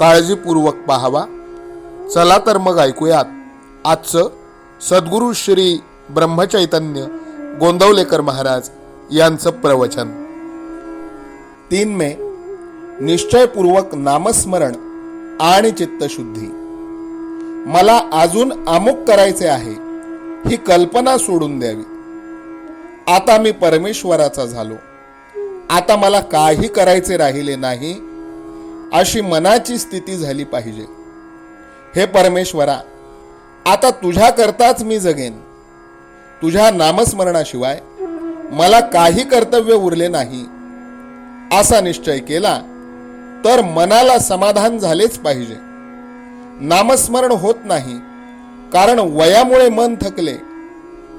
काळजीपूर्वक पाहावा. चला तर मग ऐकूयात. आजचं सद्गुरू श्री ब्रह्मचैतन्य गोंदवलेकर महाराज यांचं प्रवचन. तीन मे निश्चयपूर्वक नामस्मरण आणि चित्तशुद्धी. मला अजून अमुक करायचे आहे ही कल्पना सोडून द्यावी. आता मी परमेश्वराचा झालो. आता मला काही करायचे राहिले नाही अशी मनाची स्थिती झाली पाहिजे. हे परमेश्वरा आता तुझ्याकरताच मी जगेन. तुझ्या नामस्मरणाशिवाय मला काही कर्तव्य उरले नाही. असा निश्चय केला तर मनाला समाधान झालेच पाहिजे. नामस्मरण होत नाही कारण वयामुळे मन थकले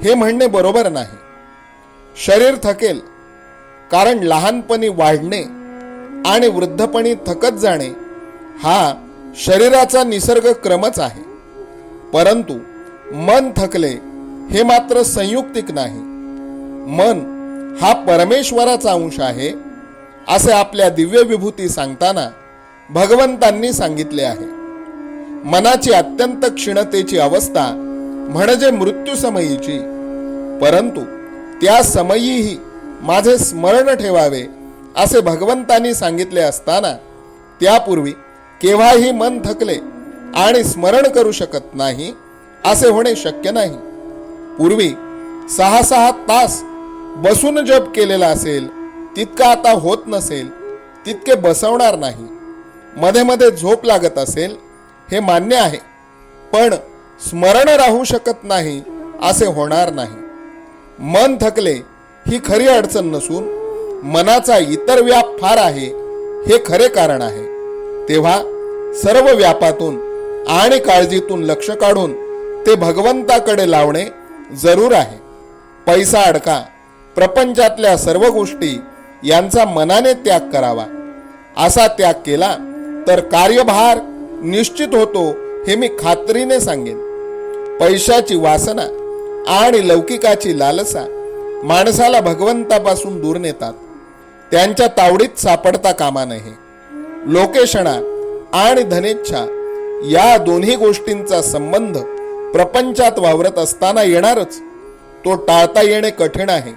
हे म्हणणे बरोबर नाही. शरीर थकेल कारण लहानपणी वाढणे आणि वृद्धपणी थकत जाणे हा शरीराचा निसर्ग क्रमच आहे. परंतु मन थकले हे मात्र संयुक्तिक नाही. मन हा परमेश्वराचा अंश आहे असे आपल्या दिव्य विभूती सांगताना भगवंतांनी सांगितले आहे. मनाची अत्यंत क्षीणतेची अवस्था म्हणजे मृत्यूसमयीची परंतु त्या समयीही माझे स्मरण ठेवावे असे भगवंतांनी सांगितले असताना त्यापूर्वी केव्हाही मन थकले आणि स्मरण करू शकत नाही असे होणे शक्य नाही. पूर्वी सहा सहा तास बसून जप केलेला असेल तितका आता होत नसेल तितके बसवणार नाही. मध्ये मध्ये झोप लागत असेल हे मान्य आहे. पण स्मरण राहू शकत नाही असे होणार नाही. मन थकले ही खरी अडचण नसून मनाचा इतर व्याप फार आहे हे खरे कारण आहे. तेव्हा सर्व व्यापातून आणि काळजीतून लक्ष काढून ते भगवंताकडे लावणे जरूर आहे. पैसा अडका प्रपंचातल्या सर्व गोष्टी यांचा मनाने त्याग करावा. असा त्याग केला तर कार्यभार निश्चित होतो हे मी खात्रीने सांगेन. पैशाची वासना आणि लौकिकाची लालसा माणसाला भगवंतापासून दूर नेतात. त्यांच्या तावडीत सापडता कामा नये. लोकेशणा आणि धनेच्छा या दोन्ही गोष्टींचा संबंध प्रपंचात वावरत असताना येणारच तो टाळता येणे कठीण आहे.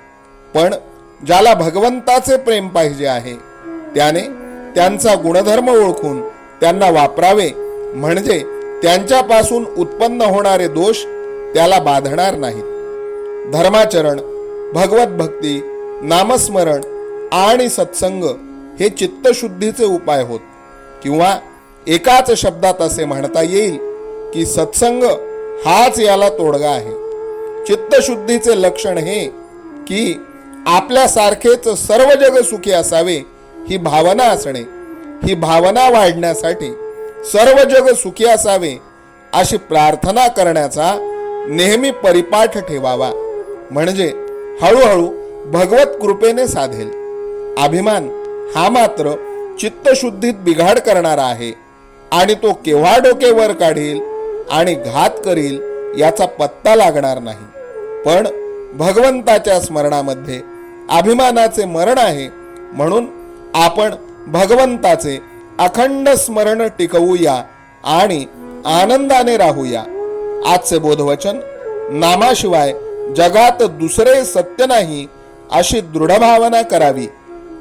पण ज्याला भगवंताचे प्रेम पाहिजे आहे त्याने त्यांचा गुणधर्म ओळखून त्यांना वापरावे म्हणजे त्यांच्यापासून उत्पन्न होणारे दोष त्याला बाधणार नाहीत. धर्माचरण भगवत भक्ती नामस्मरण आणि सत्संग हे चित्तशुद्धीचे उपाय होत. किंवा एकाच शब्दात असे म्हणता येईल की सत्संग हाच याला तोडगा आहे. चित्तशुद्धीचे लक्षण हे की आपल्यासारखेच सर्व जग सुखी असावे ही भावना असणे ही भावना वाढण्यासाठी सर्व जग सुखी असावे अशी प्रार्थना करण्याचा नेहमी परिपाठ ठेवावा. म्हणजे हळूहळू भगवत कृपेने साधेल. अभिमान हा मात्र चित्तशुद्धीत बिघाड करणारा आहे. आणि तो केव्हा डोके वर काढील आणि घात करील याचा पत्ता लागणार नाही. पण भगवंताच्या स्मरणामध्ये अभिमानाचे मरण आहे म्हणून आपण भगवंताचे अखंड स्मरण टिकवूया आणि आनंदाने राहूया. आजचे बोधवचन नामाशिवाय जगात दुसरे सत्य नाही अशी दृढ भावना करावी.